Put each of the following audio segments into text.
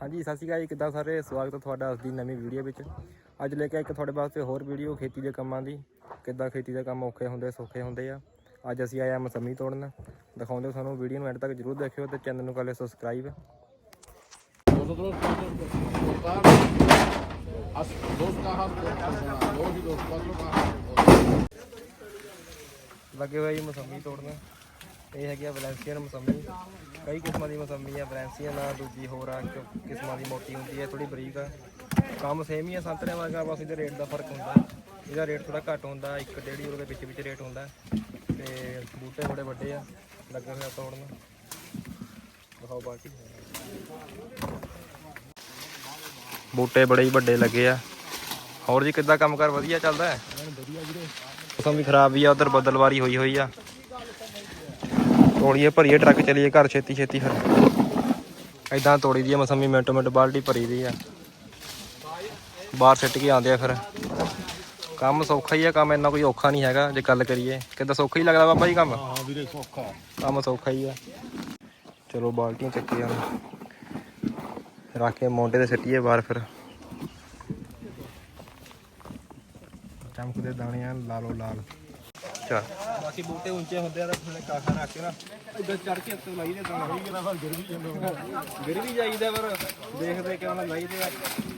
ਹਾਂਜੀ, ਸਤਿ ਸ਼੍ਰੀ ਅਕਾਲ ਜੀ। ਕਿੱਦਾਂ ਸਾਰੇ? ਸਵਾਗਤ ਹੈ ਤੁਹਾਡਾ ਅੱਜ ਦੀ ਨਵੀਂ ਵੀਡੀਓ ਵਿੱਚ। ਅੱਜ ਲੈ ਕੇ ਇੱਕ ਤੁਹਾਡੇ ਵਾਸਤੇ ਹੋਰ ਵੀਡੀਓ, ਖੇਤੀ ਦੇ ਕੰਮਾਂ ਦੀ। ਕਿੱਦਾਂ ਖੇਤੀ ਦੇ ਕੰਮ ਔਖੇ ਹੁੰਦੇ, ਸੌਖੇ ਹੁੰਦੇ ਆ। ਅੱਜ ਅਸੀਂ ਆਏ ਆ ਮਸੰਮੀ ਤੋੜਨ। ਦਿਖਾਉਂਦੇ ਤੁਹਾਨੂੰ ਵੀਡੀਓ ਨੂੰ ਐਂਡ ਤੱਕ ਜਰੂਰ ਦੇਖਿਓ ਤੇ ਚੈਨਲ ਨੂੰ ਕਰ ਲਿਓ ਸਬਸਕ੍ਰਾਈਬ। ਲੱਗੇ ਹੋਏ ਜੀ ਮਸੰਮੀ ਤੋੜਨ। ਇਹ ਹੈਗੀ ਆ ਵੈਲੈਂਸੀਅਨ ਮਸੰਮੀ। ਕਈ ਕਿਸਮਾਂ ਦੀ ਮਸੰਮੀ ਆ ਵੈਲੈਂਸੀਅਨ ਆ ਦੂਜੀ ਹੋਰ ਆ ਇੱਕ ਕਿਸਮਾਂ ਦੀ ਮੋਟੀ ਹੁੰਦੀ ਹੈ ਥੋੜੀ ਬਰੀਕ ਆ। ਕੰਮ ਸੇਮ ਹੀ ਆ ਸੰਤਰਿਆਂ ਵਰਗਾ ਬਸ ਇਹਦੇ ਰੇਟ ਦਾ ਫ਼ਰਕ ਹੁੰਦਾ। ਇਹਦਾ ਰੇਟ ਥੋੜਾ ਘੱਟ ਹੁੰਦਾ 1 1.5 ਯੂਰੋ ਦੇ ਵਿੱਚ ਵਿੱਚ ਰੇਟ ਹੁੰਦਾ। ਤੇ ਬੂਟੇ ਬੜੇ ਵੱਡੇ ਆ ਲੱਗੇ ਹੋਏ ਆ ਤੋੜਨ। ਦਿਖਾਓ ਬਾਕੀ। ਬੂਟੇ ਬੜੇ ਹੀ ਵੱਡੇ ਲੱਗੇ ਆ। ਹੋਰ ਜੀ ਕਿੱਦਾਂ ਕੰਮ ਕਰ ਵਧੀਆ ਚੱਲਦਾ ਹੈ? ਮੌਸਮ ਵੀ ਖਰਾਬ ਵੀ ਆ ਉਧਰ ਬੱਦਲਵਾਰੀ ਹੋਈ ਹੋਈ ਆ। ਤੋੜੀਏ ਭਰੀਏ ਟਰੱਕ ਚਲੀਏ ਘਰ ਛੇਤੀ ਛੇਤੀ ਫਿਰ। ਐਦਾਂ ਤੋੜੀ ਦੀ ਆ ਮਸੰਮੀ ਮਿੰਟੋ ਮਿੰਟ ਬਾਲਟੀ ਭਰੀ ਦੀ ਆ। ਬਾਹਰ ਸਿੱਟ ਕੇ ਆਉਂਦੇ ਆ ਫਿਰ। ਕੰਮ ਸੌਖਾ ਹੀ ਆ ਕੰਮ ਇੰਨਾ ਕੋਈ ਔਖਾ ਨਹੀਂ ਹੈਗਾ ਜੇ ਗੱਲ ਕਰੀਏ। ਕਿੱਦਾਂ ਸੌਖਾ ਹੀ ਲੱਗਦਾ ਬਾਬਾ ਜੀ ਕੰਮ? ਹਾਂ ਵੀਰੇ ਸੌਖਾ। ਕੰਮ ਸੌਖਾ ਹੀ ਆ। ਚਲੋ ਬਾਲਟੀਆਂ ਚੱਕੀ ਜਾਣ ਰੱਖ ਕੇ ਮੋਢੇ ਤੇ ਸਿੱਟੀਏ ਬਾਹਰ ਫਿਰ। ਚਮਕਦੇ ਦਾਣੇ ਆ ਲਾਲੋ ਲਾਲ। ਬਾਕੀ ਬੂਟੇ ਉੱਚੇ ਹੁੰਦੇ ਆ ਤਾਂ ਥੋੜੇ ਕਾਖਾ ਰੱਖ ਕੇ ਨਾ ਇੱਧਰ ਚੜ ਕੇ ਉੱਤੇ ਲਾਈ ਦੇ ਦਾਣੇ ਸਹੀ ਕਰਾ ਫਿਰ ਗਿਰ ਵੀ ਜਾਂਦਾ ਗਿਰ ਵੀ ਜਾਈਦਾ ਪਰ ਦੇਖਦੇ ਕਿਉਂ ਨਾ ਲਾਈਦੇ ਆ।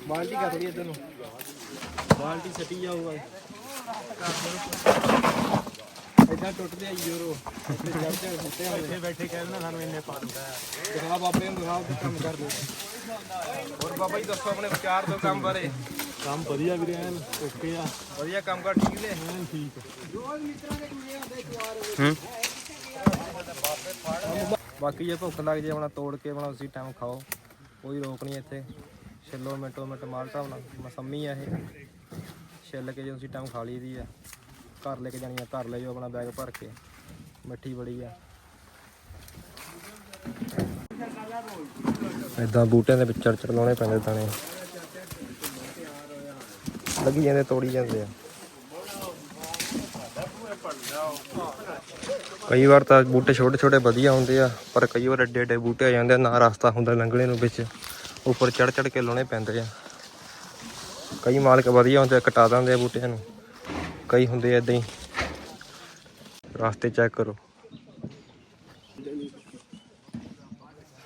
ਬਾਲਟੀ ਕਰ ਲਈ ਇੱਧਰ ਨੂੰ। ਬਾਲਟੀ ਸੱਟੀ ਜਾਊਗਾ। ਇਦਾਂ ਟੁੱਟਦੇ ਆ ਯੂਰੋ ਇੱਥੇ ਚੜ ਕੇ ਸੁੱਤੇ ਹੁੰਦੇ ਇੱਥੇ ਬੈਠੇ ਕਹਿੰਦੇ ਸਾਨੂੰ ਇੰਨੇ ਪਾ ਦਿੰਦਾ। ਦਿਖਾ ਬਾਬੇ ਨੂੰ ਕੰਮ ਕਰ ਹੋਰ ਬਾਬਾ ਜੀ ਦੱਸੋ ਆਪਣੇ ਵਿਚਾਰ ਤੋਂ ਕੰਮ ਬਾਰੇ। ਕੰਮ ਵਧੀਆ ਵੀਰੇ ਐਨ ਓਕੇ ਆ। ਵਧੀਆ ਕੰਮ ਕਰ ਠੀਕ ਨੇ ਐਨ ਠੀਕ ਹੂੰ? ਬਾਕੀ ਜੇ ਭੁੱਖ ਲੱਗ ਜੇ ਆਪਣਾ ਤੋੜ ਕੇ ਆਪਣਾ ਉਸੇ ਟਾਈਮ ਖਾਓ। ਕੋਈ ਰੋਕ ਨਹੀਂ ਇੱਥੇ। ਛਿੱਲੋ ਮਿੰਟੋ ਮਿੰਟ ਮਾਲ ਢਾਉਣਾ ਮਸੰਮੀ ਆ ਇਹ। ਛਿੱਲ ਕੇ ਜੇ ਉਸੇ ਟਾਈਮ ਖਾ ਲਈਦੀ ਆ। ਘਰ ਲੈ ਕੇ ਜਾਣੀ ਆ ਘਰ ਲੈ ਜਾਓ ਆਪਣਾ ਬੈਗ ਭਰ ਕੇ। ਮਿੱਠੀ ਬੜੀ ਆ। ਇਦਾਂ ਬੂਟਿਆਂ ਦੇ ਵਿੱਚ ਚੜ ਚੜ ਲਾਉਣੇ ਪੈਂਦੇ ਦਾਣੇ। ਲੱਗੀ ਜਾਂਦੇ ਤੋੜੀ ਜਾਂਦੇ ਆ। ਕਈ ਵਾਰ ਤਾਂ ਬੂਟੇ ਛੋਟੇ ਛੋਟੇ ਵਧੀਆ ਹੁੰਦੇ ਆ ਪਰ ਕਈ ਵਾਰ ਏਡੇ ਏਡੇ ਬੂਟੇ ਆ ਜਾਂਦੇ ਆ ਨਾ ਰਸਤਾ ਹੁੰਦਾ ਲੰਘਣੇ ਨੂੰ ਵਿੱਚ ਉੱਪਰ ਚੜ ਚੜ ਕੇ ਲਾਉਣੇ ਪੈਂਦੇ ਆ। ਕਈ ਮਾਲਕ ਵਧੀਆ ਹੁੰਦੇ ਆ ਕਟਾ ਦਿੰਦੇ ਆ ਬੂਟਿਆਂ ਨੂੰ। ਕਈ ਹੁੰਦੇ ਆ ਇਦਾਂ ਹੀ। ਰਸਤੇ ਚੈੱਕ ਕਰੋ।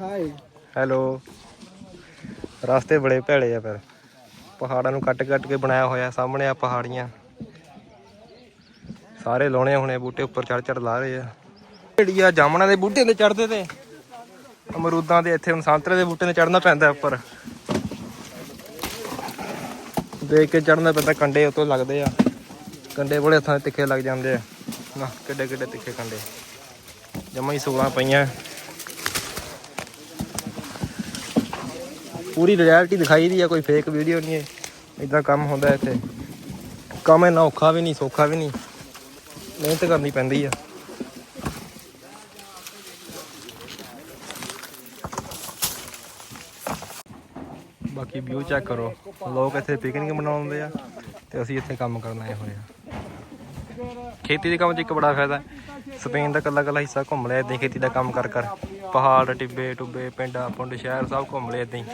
ਹਾਈ ਹੈਲੋ ਰਸਤੇ ਬੜੇ ਭੈੜੇ ਆ ਫਿਰ। ਪਹਾੜਾਂ ਨੂੰ ਕੱਟ ਕੱਟ ਕੇ ਬਣਾਇਆ ਹੋਇਆ ਸਾਹਮਣੇ ਆ ਪਹਾੜੀਆਂ। ਸਾਰੇ ਲਾਉਣੇ ਹੋਣੇ, ਬੂਟੇ ਉੱਪਰ ਚੜ ਚੜ ਲਾ ਰਹੇ ਆ। ਜਿਹੜੀ ਜਾਮਣਾ ਦੇ ਬੂਟੇ ਤੇ ਚੜਦੇ ਤੇ, ਅਮਰੂਦਾਂ ਦੇ ਇੱਥੇ ਹੁਣ ਸੰਤਰੇ ਦੇ ਬੂਟੇ ਤੇ ਚੜਨਾ ਪੈਂਦਾ ਉੱਪਰ। ਦੇਖ ਕੇ ਚੜਨਾ ਪੈਂਦਾ, ਕੰਡੇ ਉਤੋਂ ਲੱਗਦੇ ਆ। ਕੰਡੇ ਬੜੇ ਹੱਥਾਂ 'ਤੇ ਤਿੱਖੇ ਲੱਗ ਜਾਂਦੇ ਆ। ਨਾ, ਕਿੱਡੇ ਕਿੱਡੇ ਤਿੱਖੇ ਕੰਡੇ। ਜਮਾ ਹੀ ਸੂਲਾਂ ਪਈਆਂ। ਪੂਰੀ ਰਿਐਲਿਟੀ ਦਿਖਾਈ ਦੀ ਆ, ਕੋਈ ਫੇਕ ਵੀਡੀਓ ਨਹੀਂ ਹੈ। ਇਦਾਂ ਕੰਮ ਹੁੰਦਾ ਇੱਥੇ। ਕੰਮ ਇੰਨਾ ਔਖਾ ਵੀ ਨਹੀਂ, ਸੌਖਾ ਵੀ ਨਹੀਂ। ਮਿਹਨਤ ਕਰਨੀ ਪੈਂਦੀ ਆ। ਬਾਕੀ ਵਿਊ ਚੈੱਕ ਕਰੋ। ਲੋਕ ਇੱਥੇ ਪਿਕਨਿਕ ਮਨਾਉਂਦੇ ਆ ਤੇ ਅਸੀਂ ਇੱਥੇ ਕੰਮ ਕਰਨ ਆਏ ਹੋਏ ਆ। ਖੇਤੀ ਦੇ ਕੰਮ 'ਚ ਇੱਕ ਬੜਾ ਫਾਇਦਾ। ਸਪੇਨ ਦਾ ਕੱਲਾ ਕੱਲਾ ਹਿੱਸਾ ਘੁੰਮ ਲਿਆ, ਏਦਾਂ ਹੀ ਖੇਤੀ ਦਾ ਕੰਮ ਕਰ ਕਰ। ਪਹਾੜ, ਟਿੱਬੇ, ਟੁੱਬੇ, ਪਿੰਡਾਂ, ਪੁੰਡ, ਸ਼ਹਿਰ ਸਭ ਘੁੰਮ ਲਿਆ ਏਦਾਂ ਹੀ।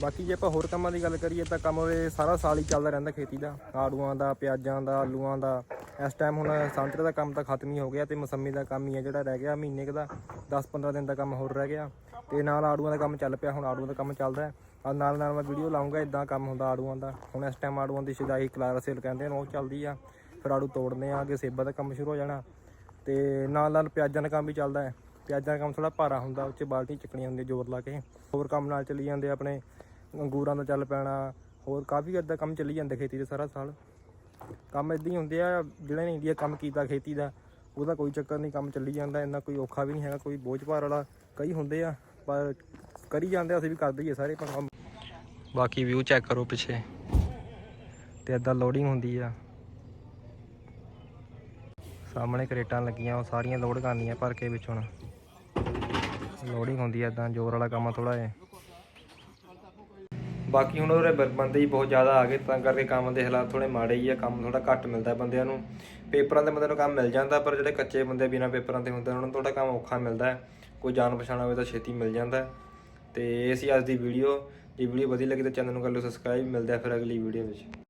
ਬਾਕੀ ਜੇ ਆਪਾਂ ਹੋਰ ਕੰਮਾਂ ਦੀ ਗੱਲ ਕਰੀਏ ਤਾਂ ਕੰਮ ਉਰੇ ਸਾਰਾ ਸਾਲ ਹੀ ਚੱਲਦਾ ਰਹਿੰਦਾ ਖੇਤੀ ਦਾ। ਆੜੂਆਂ ਦਾ, ਪਿਆਜ਼ਾਂ ਦਾ, ਆਲੂਆਂ ਦਾ। ਇਸ ਟਾਈਮ ਹੁਣ ਸੰਤਰੇ ਦਾ ਕੰਮ ਤਾਂ ਖਤਮ ਹੀ ਹੋ ਗਿਆ ਤੇ ਮਸੰਮੀ ਦਾ ਕੰਮ ਹੀ ਹੈ ਜਿਹੜਾ ਰਹਿ ਗਿਆ, ਮਹੀਨੇ ਦਾ 10-15 ਦਿਨ ਦਾ ਕੰਮ ਹੋਰ ਰਹਿ ਗਿਆ। ਤੇ ਨਾਲ ਆੜੂਆਂ ਦਾ ਕੰਮ ਚੱਲ ਪਿਆ, ਹੁਣ ਆੜੂਆਂ ਦਾ ਕੰਮ ਚੱਲਦਾ ਆ ਨਾਲ ਨਾਲ ਮੈਂ ਵੀਡੀਓ ਲਾਉਂਗਾ ਇਦਾਂ ਕੰਮ ਹੁੰਦਾ ਆੜੂਆਂ ਦਾ। ਹੁਣ ਇਸ ਟਾਈਮ ਆੜੂਆਂ ਦੀ ਸ਼ਿਦਾਈ ਕਲਾਰਾ ਸੇਲ ਕਹਿੰਦੇ ਨੇ, ਉਹ ਚੱਲਦੀ ਆ। ਫਿਰ ਆੜੂ ਤੋੜਨੇ ਆ, ਅੱਗੇ ਸੇਬਾਂ ਦਾ ਕੰਮ ਸ਼ੁਰੂ ਹੋ ਜਾਣਾ। ਤੇ ਨਾਲ ਨਾਲ ਪਿਆਜ਼ਾਂ ਦਾ ਕੰਮ ਵੀ ਚੱਲਦਾ ਹੈ। ਪਿਆਜ਼ਾਂ ਦਾ ਕੰਮ ਥੋੜਾ ਭਾਰਾ ਹੁੰਦਾ ਉੱਚ ਬਾਲਟੀ ਚੱਕਣੀ ਹੁੰਦੀਆਂ ਜ਼ੋਰ ਲਾ ਕੇ। ਹੋਰ ਕੰਮ ਨਾਲ ਚੱਲੀ ਜਾਂਦੇ ਆਪਣੇ, ਅੰਗੂਰਾਂ ਦਾ ਚੱਲ ਪੈਣਾ, ਹੋਰ ਕਾਫੀ ਏਦਾਂ ਕੰਮ ਚੱਲੀ ਜਾਂਦਾ ਖੇਤੀ ਦੇ ਸਾਰਾ ਸਾਲ। ਕੰਮ ਇਦਾਂ ਹੀ ਹੁੰਦੇ ਆ, ਜਿਹੜਾ ਨੇ ਇੰਡੀਆ ਕੰਮ ਕੀਤਾ ਖੇਤੀ ਦਾ, ਉਹਦਾ ਕੋਈ ਚੱਕਰ ਨਹੀਂ, ਕੰਮ ਚੱਲੀ ਜਾਂਦਾ, ਇੰਨਾ ਕੋਈ ਔਖਾ ਵੀ ਨਹੀਂ ਹੈਗਾ, ਕੋਈ ਬੋਝ ਭਾਰ ਵਾਲਾ ਕਈ ਹੁੰਦੇ ਆ, ਪਰ ਕਰੀ ਜਾਂਦੇ ਅਸੀਂ ਵੀ ਕਰਦੇ ਹੀ ਆ ਸਾਰੇ ਪਰ ਕੰਮ। ਬਾਕੀ ਵਿਊ ਚੈੱਕ ਕਰੋ ਪਿੱਛੇ, ਤੇ ਏਦਾਂ ਲੋਡਿੰਗ ਹੁੰਦੀ ਆ। ਸਾਹਮਣੇ ਕਰੇਟਾਂ ਲੱਗੀਆਂ, ਉਹ ਸਾਰੀਆਂ ਲੋਡ ਕਰਨੀਆਂ ਭਰ ਕੇ ਵਿੱਚੋਂ ਹੁਣ। ਲੋਡਿੰਗ ਹੁੰਦੀ ਆ ਏਦਾਂ, ਜ਼ੋਰ ਵਾਲਾ ਕੰਮ ਥੋੜਾ ਜਿਹਾ। ਬਾਕੀ ਹੁਣ ਉਹਦੇ ਬ- ਬੰਦੇ ਹੀ ਬਹੁਤ ਜ਼ਿਆਦਾ ਆ ਗਏ, ਤਾਂ ਕਰਕੇ ਕੰਮ ਦੇ ਹਾਲਾਤ ਥੋੜੇ ਮਾੜੇ ਹੀ ਆ, ਕੰਮ ਥੋੜਾ ਘੱਟ ਮਿਲਦਾ ਬੰਦਿਆਂ ਨੂੰ। ਪੇਪਰਾਂ ਦੇ ਬੰਦੇ ਨੂੰ ਕੰਮ ਮਿਲ ਜਾਂਦਾ, ਪਰ ਜਿਹੜੇ ਕੱਚੇ ਬੰਦੇ ਬਿਨਾਂ ਪੇਪਰਾਂ ਤੇ ਹੁੰਦੇ ਉਹਨਾਂ ਨੂੰ ਥੋੜਾ ਕੰਮ ਔਖਾ ਮਿਲਦਾ ਕੋਈ ਜਾਣ ਪਛਾਣ ਹੋਵੇ ਤਾਂ ਛੇਤੀ ਮਿਲ ਜਾਂਦਾ ਹੈ। ਤੇ ਇਹ ਸੀ ਅੱਜ ਦੀ ਵੀਡੀਓ ਜੇ ਵੀਡੀਓ ਵਧੀਆ ਲੱਗੀ ਤਾਂ ਚੈਨਲ ਨੂੰ ਕਰ ਲਓ ਸਬਸਕ੍ਰਾਈਬ ਮਿਲਦਾ ਫਿਰ ਅਗਲੀ ਵੀਡੀਓ ਵਿੱਚ।